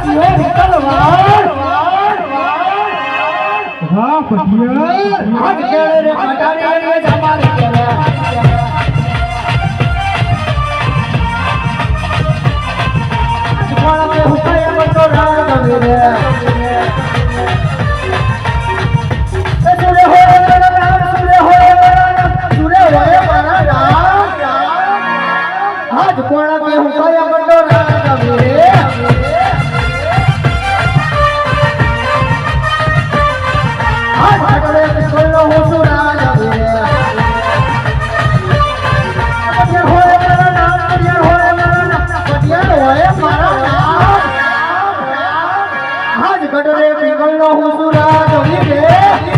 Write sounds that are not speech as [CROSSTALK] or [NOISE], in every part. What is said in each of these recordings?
કરતો ભગવાન હા ભગવાન હાથ કોણા કે હું કયા ગડરે કે હું સુરા જોઈ વીરે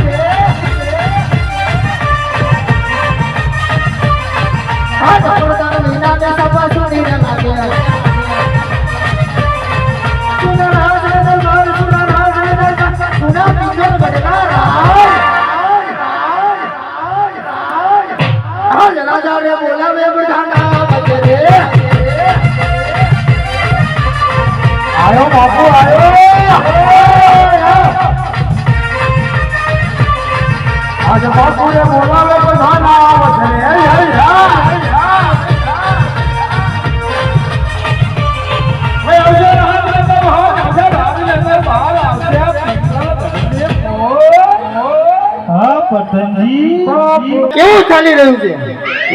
કેવું ચાલી રહ્યું છે?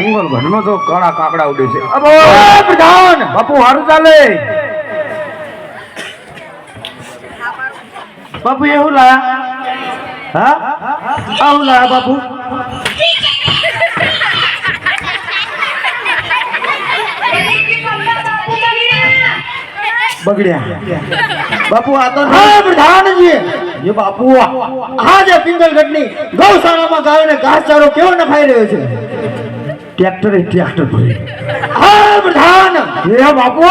ઉંમર ઘરમાં તો કાળા કાકડા ઉડે છે. અબો પ્રધાન! બાપુ હારું ચાલે? બાપુ એવું લાયા? હા? આવું લાયા બાપુ? બગડ્યા. [LAUGHS] બાપુ આ તો પ્રધાનજી. એ બાપુ આ જે પિંગલગઢની ગૌશાળામાં ગાયોને ઘાસચારો કેવો નખાઈ રહ્યો છે? ટ્રેક્ટરે ટ્રેક્ટર ભરી હા પ્રધાન. એ બાપુ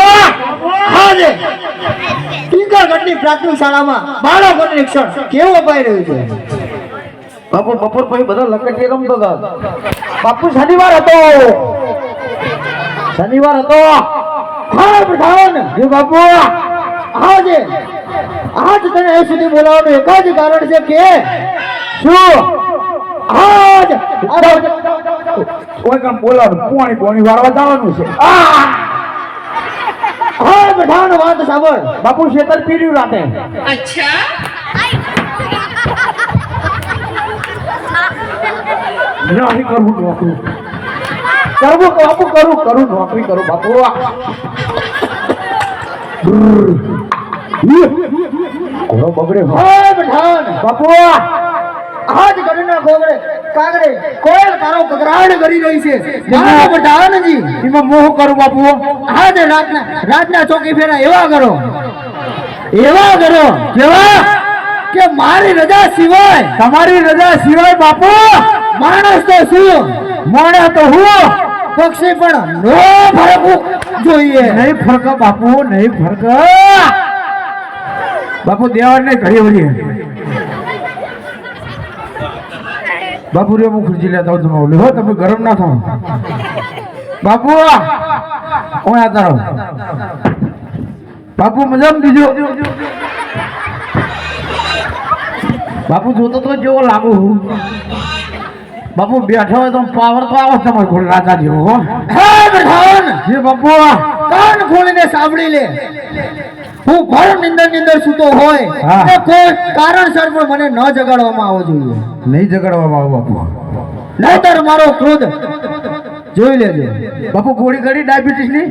હા જે પિંગલગઢની પ્રાથમિક શાળામાં બાળકો નિરીક્ષણ કેવું અપાઈ રહ્યું છે? બાપુ બપોર પછી બધા લકડી રમતો હતા. બાપુ શનિવાર હતો. શનિવાર હતો. હા બાપુ જવાનું છે. હા પ્રધાન વાત સાંભળ. બાપુ શેતર પીડ્યું રાતે. કરવું નહોતું કરવું બાપુ કરું કરું નોકરી કરું બાપુ ઘોડો બગડે હોય પ્રધાન બાપુ આજ ઘરના ગોગડે કાગડે કોયલ તારો કકરાટ કરી રહી છે. મારા પ્રધાનજી એમાં મોહ કરું બાપુ આજ રાતના રાતના ચોકી ફેરા એવા કરો. એવા કરો કેવા? કે મારી રજા સિવાય તમારી રજા સિવાય બાપુ. માણસ તો શું? મોડે તો હું? પક્ષી પણ નો ફરકવું જોઈએ. નહીં ફરક, બાપુ, નહીં ફરક. બાપુ દેવાળ ને ઘડી વળી. બાપુ, રે હું ખુરજી લેતા તમે ઓલું. હો, તમે ગરમ ના થાવ બાપુ, હું આ તારો. બાપુ, મજામાં બીજો? બાપુ, જોતો તો જેવો લાગુ. હું બાપુ બેઠો હોય તો પાવર તો આવો તમારે ઘોડ રાજા જેવો હો. હે પ્રધાન જી બાપુ કાન ખોલીને સાંભળી લે. હું ઘર નિંદર નિંદર સૂતો હોય. તો કોઈ કારણસર પણ મને ન જગાડવામાં આવો જોઈએ. નહીં જગાડવામાં આવો બાપુ. નહીતર મારો ક્રોધ જોઈ લેજો. બાપુ ગોળી કરી ડાયાબિટીસની